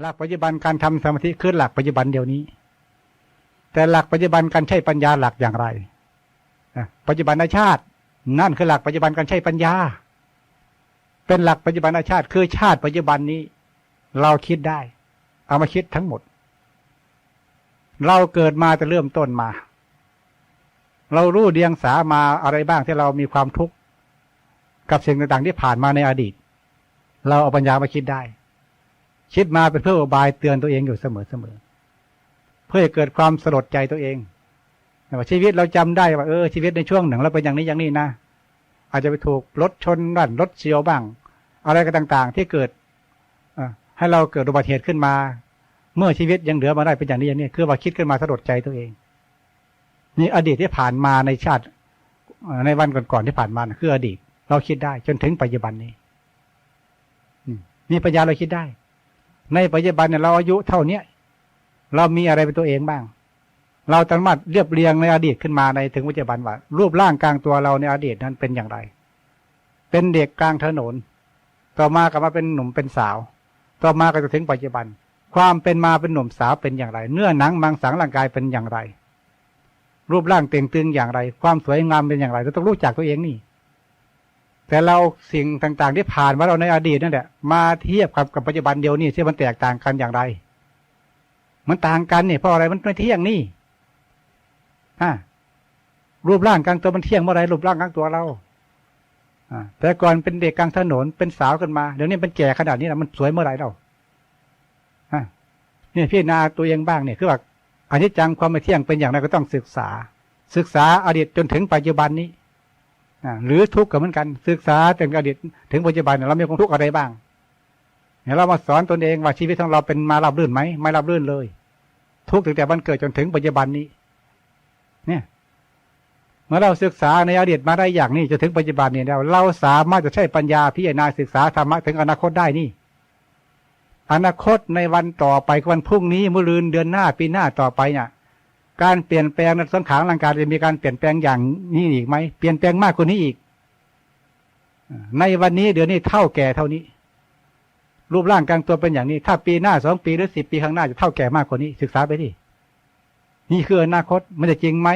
หลักปัจจุบันการทำสมาธิคือหลักปัจจุบันเดียวนี้ แต่หลักปัจจุบันการใช้ปัญญาหลักอย่างไรปัจจุบันชาติ นั่นคือหลักปัจจุบันการใช้ปัญญา เป็นหลักปัจจุบันชาติ คือชาติปัจจุบันนี้ เราคิดได้ เอามาคิดทั้งหมด เราเกิดมาจะเริ่มต้นมา เรารู้เดียงสามาอะไรบ้างที่เรามีความทุกข์กับสิ่งต่างๆที่ผ่านมาในอดีต เราเอาปัญญามาคิดได้ คิดมาเป็นเพื่ออบายเตือนตัวเองอยู่เสมอเสมอเพื่อเกิดความสลดใจตัวเองว่าชีวิตเราจำได้ว่าเออชีวิตในช่วงหนึ่งเราเป็นอย่างนี้อย่างนี้นะอาจจะไปถูกรถชนบ้านรถเฉียวบ้าง อะไรก็ต่าง ๆ ที่เกิดอให้เราเกิดอุบัติเหตุขึ้นมา เมื่อชีวิตยังเหลือมาได้เป็นอย่างนี้อย่างนี้คือว่าคิดขึ้นมาสลดใจตัวเอง นี่อดีตที่ผ่านมาในชาติในวันก่อนๆที่ผ่านมานะคืออดีต เราคิดได้จนถึงปัจจุบันนี้มนี่ปัญญาเราคิดได้ ในปัจจุบันเนี่ยเราอายุเท่าเนี้ยเรามีอะไรเป็นตัวเองบ้าง เราสามารถเรียบเรียงในอดีตขึ้นมาในถึงปัจจุบันว่า รูปร่างกลางตัวเราในอดีตนั้นเป็นอย่างไร เป็นเด็กกลางถนน ต่อมาก็มาเป็นหนุ่มเป็นสาว ต่อมาก็จะถึงปัจจุบัน ความเป็นมาเป็นหนุ่มสาวเป็นอย่างไร เนื้อหนังมังสังร่างกายเป็นอย่างไร รูปร่างเต่งตึงอย่างไร ความสวยงามเป็นอย่างไรเราต้องรู้จักตัวเองนี่ แต่เราสิ่งต่างๆ ที่ผ่านมาเราในอดีตนั่นแหละมาเทียบกับกับปัจจุบันเดียวนี่ที่มันแตกต่างกันอย่างไร มันต่างกันเนี่ยเพราะอะไรมันไม่เที่ยงนี่อ่ารูปร่างกลางตัวมันเที่ยงเมื่อไรรูปร่างกลางตัวเราอแต่ก่อนเป็นเด็กกลางถนนเป็นสาวขึ้นมาเดี๋ยวนี้เป็นแก่ขนาดนี้นะมันสวยเมื่อไรเราเนี่ยพี่นาตัวเองบ้างเนี่ยคือว่าอันนี้จังความไม่เที่ยงเป็นอย่างไรก็ต้องศึกษา ศึกษาอดีตจนถึงปัจจุบันนี้ หรือทุกข์ก็เหมือนกัน ศึกษาแต่อดีตถึงปัจจุบันเนี่ยเรามีความทุกข์อะไรบ้างเนี่ยเรามาสอนตนเองว่าชีวิตของเราเป็นมาราบรื่นไหมไม่ราบรื่นเลย ทุกข์ตั้งแต่วันเกิดจนถึงปัจจุบันนี้ เนี่ย เมื่อเราศึกษาในอดีตมาได้อย่างนี้จนถึงปัจจุบันนี้แล้วเราสามารถจะใช้ปัญญาพิจารณาศึกษาธรรมะถึงอนาคตได้นี่ อนาคตในวันต่อไปวันพรุ่งนี้มื้อรืนเดือนหน้าปีหน้าต่อไปเนี่ย การเปลี่ยนแปลงในสังขารร่างกายจะมีการเปลี่ยนแปลงอย่างนี้อีกไหมเปลี่ยนแปลงมากกว่านี้อีก ในวันนี้เดี๋ยวนี้เท่าแก่เท่านี้ รูปร่างกลางตัวเป็นอย่างนี้ ถ้าปีหน้าสองปีหรือสิบปีข้างหน้าจะเท่าแก่มากกว่านี้ ศึกษาไปดินี่คืออนาคตมันจะจริงไหม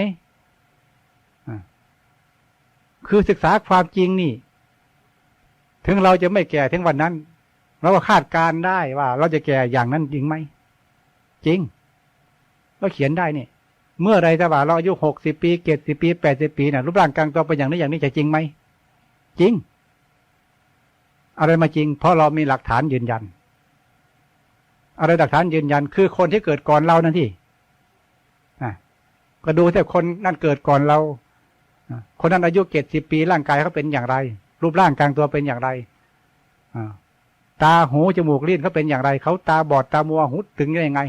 คือศึกษาความจริงนี่ ถึงเราจะไม่แก่ถึงวันนั้น เราก็คาดการณ์ได้ว่า เราจะแก่อย่างนั้นจริงไหมจริง เราเขียนได้นี่ เมื่อไรถ้าว่าเราอายุหกสิบปีเจ็ดสิบปีแปดสิบปีนะ่ะรูปร่างกลางตัวเป็นอย่างนี้อย่างนี้จะจริงไหมจริง อะไรมาจริง เพราะเรามีหลักฐานยืนยัน อะไรหลักฐานยืนยัน คือคนที่เกิดก่อนเรานั่นที่อะก็ดูแต่คนนั่นเกิดก่อนเราคนนั้นอายุเจ็ดสิบปีร่างกายเขาเป็นอย่างไร รูปร่างกลางตัวเป็นอย่างไรอ่าตาหูจมูกลิ้นเขาเป็นอย่างไรเขาตาบอดตามัวหูตึงยังไง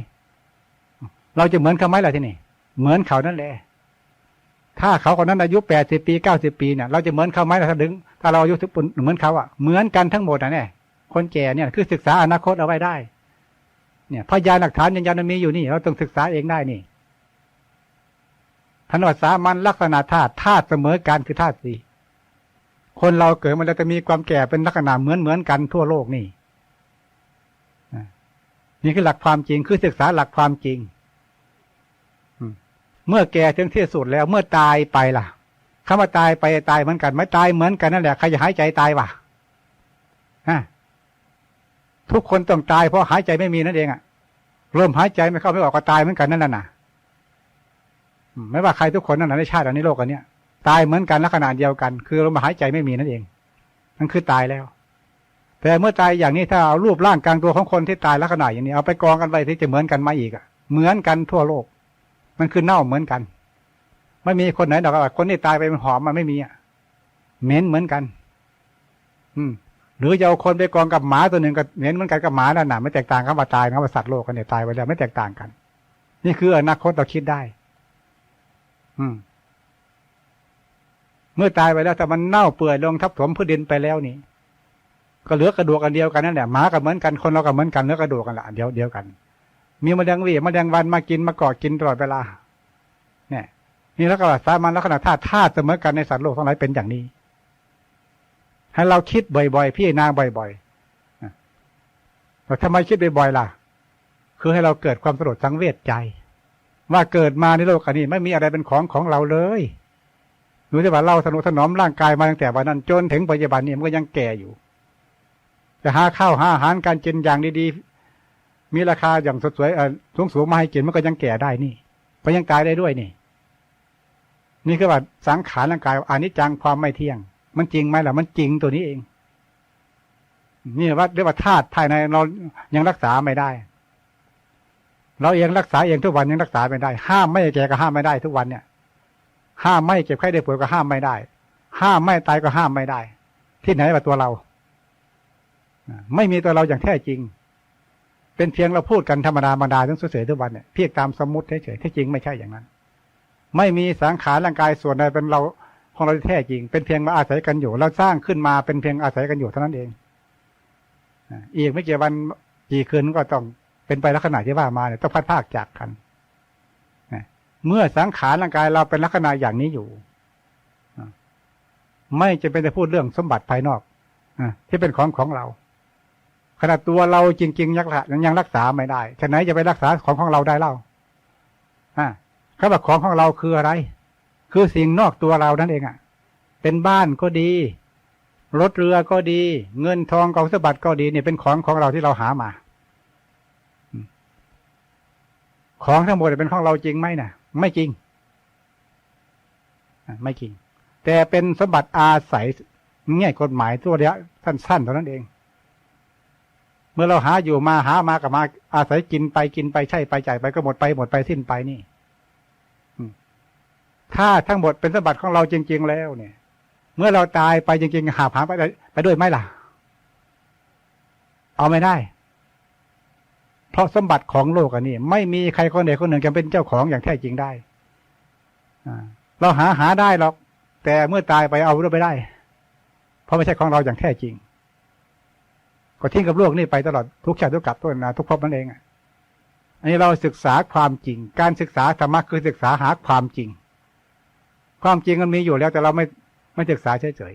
เราจะเหมือนเขาไหมล่ะที่นี่ เหมือนเขานั่นแหละ ถ้าเขาคนนั้นอายุแปดสิบปีเก้าสิบปีเนี่ยเราจะเหมือนเขาไหมล่ะถ้าถึง ถ้าเราอายุถึงเหมือนเขาอะเหมือนกันทั้งหมดอะเนี่ยคนแก่เนี่ยคือศึกษาอนาคตเอาไว้ได้ เนี่ยพยานหลักฐานยันยันมีอยู่นี่ เราต้องศึกษาเองได้นี่ถนนสามันลักษณะธาตุธาตุเสมอกันคือธาตุสี่คนเราเกิดมันจะมีความแก่เป็นลักษณะเหมือนเหมือนกันทั่วโลกนี่นี่คือหลักความจริงคือศึกษาหลักความจริง เมื่อแก่ถึงที่สุดแล้วเมื่อตายไปล่ะคำว่าตายไปตายเหมือนกันไม่ตายเหมือนกันนั่นแหละใครจะหายใจตายวะฮะทุกคนต้องตายเพราะหายใจไม่มีนั่นเองอะลมหายใจไม่เข้าไม่ออกก็ตายเหมือนกันนั่นน่ะนะไม่ว่าใครทุกคนนั่นนะในชาติอันนี้โลกอันเนี้ยตายเหมือนกันลักษณะเดียวกัน คือลมหายใจไม่มีนั่นเองนั่นคือตายแล้ว แต่เมื่อตายอย่างนี้ถ้าเอารูปร่างกลางตัวของคนที่ตายลักษณะอย่างนี้เอาไปกองกันไว้ที่จะเหมือนกันมาอีกอะเหมือนกันทั่วโลก มันคือเน่าเหมือนกัน ไม่มีคนไหนดอกว่าคนที่ตายไปมันหอมมันไม่มีอะเหม็นเหมือนกัน อืม หรือจะเอาคนไปกองกับหมาตัวหนึ่งก็เหม็นเหมือนกันกับหมานั่นน่ะไม่แตกต่างกันว่าตายนะว่าสัตว์โลกกันเนี่ยตายไปแล้วไม่แตกต่างกัน นี่คืออนาคตเราคิดได้ อืม เมื่อตายไปแล้วแต่มันเน่าเปื่อยลงทับถมพื้นดินไปแล้วนี่ก็เหลือกระดูกกันเดียวกันนั่นแหละหมาก็เหมือนกันคนเราก็เหมือนกันเนื้อกระดูกกันละเดียวเดียวกัน มีมแมลงวี่แมลงวันมากินมาเกาะกินตลอดเวลา เนี่ยนี่แล้วก็สามัญลักษณะธาตุธาตุเสมอกันในสัตว์โลกทั้งหลายเป็นอย่างนี้ ให้เราคิดบ่อยๆพี่นางบ่อยๆแต่ทำไมคิดบ่อยๆล่ะ คือให้เราเกิดความสลดสังเวชใจ ว่าเกิดมาในโลกอันนี้ไม่มีอะไรเป็นของของเราเลยรู้แต่ว่าเราสนุถนอมร่างกายมาตั้งแต่วันนั้น จนถึงปัจจุบันนี้มันก็ยังแก่อยู่ จะหาข้าวหาอาหารการกินอย่างดีๆ มีราคาอย่างสดสวยเออสูงสูงๆมาให้กินมันก็ยังแก่ได้นี่ก็ยังตายได้ด้วยนี่ นี่คือว่าสังขารร่างกายอานิจจังความไม่เที่ยง มันจริงไหมล่ะ มันจริงตัวนี้เองนี่ว่าเรียกว่าธาตุภายในเรายังรักษาไม่ได้ เราเองรักษาเองทุกวันยังรักษาไม่ได้ ห้ามไม่แก่ก็ห้ามไม่ได้ทุกวันเนี่ย ห้ามไม่เจ็บไข้ได้ป่วยก็ห้ามไม่ได้ ห้ามไม่ตายก็ห้ามไม่ได้ ที่ไหนว่าตัวเราไม่มีตัวเราอย่างแท้จริง เป็นเพียงเราพูดกันธรรมดาธรรดาทั้งเฉยๆทุกวันเนี่ยเพียงตามสมมติเฉยๆที่จริงไม่ใช่อย่างนั้น ไม่มีสังขารร่างกายส่วนใดเป็นเราของเราแท้จริง เป็นเพียงมาอาศัยกันอยู่ เราสร้างขึ้นมาเป็นเพียงอาศัยกันอยู่เท่านั้นเองอีกไม่กี่วันกี่คืนก็ต้องเป็นไปลักษณะที่ว่ามาเนี่ยต้องพัดภาคจากกันเมื่อสังขารร่างกายเราเป็นลักษณะอย่างนี้อยู่ไม่จะเป็นแต่พูดเรื่องสมบัติภายนอกอที่เป็นของของเรา ขนาดตัวเราจริงๆยังรักยังรักษาไม่ได้ฉะไหนจะไปรักษาของของเราได้เล่าอ่าเขาบอกของของเราคืออะไร คือสิ่งนอกตัวเรานั่นเองอะ เป็นบ้านก็ดี รถเรือก็ดี เงินทองกองสมบัติก็ดีเนี่ยเป็นของของเราที่เราหามา ของทั้งหมดเป็นของเราจริงไหมนะไม่จริง ไม่จริง แต่เป็นสมบัติอาศัยแง่กฎหมายตัวระยะสั้นๆเท่านั้นเอง เมื่อเราหาอยู่มาหามากับมา อาศัยกินไปกินไปใช่ไปจ่ายไปก็หมดไปหมดไปสิ้นไปนี่ถ้าทั้งหมดเป็นสมบัติของเราจริง ๆ แล้วเนี่ย เมื่อเราตายไปจริง ๆ หาผาไปไปด้วยไหมล่ะ เอาไม่ได้ เพราะสมบัติของโลกอันนี้ ไม่มีใครคนใดคนหนึ่งจะเป็นเจ้าของอย่างแท้จริงได้เราหาหาได้หรอกแต่เมื่อตายไปเอาด้วยไม่ได้ เพราะไม่ใช่ของเราอย่างแท้จริง ก็ทิ้งกับโลกนี่ไปตลอดทุกชาติทุกกับตัวนาทุกภพนั่นเองอะอันนี้เราศึกษาความจริง การศึกษาธรรมะคือศึกษาหาความจริง ความจริงมันมีอยู่แล้วแต่เราไม่ไม่ศึกษาเฉย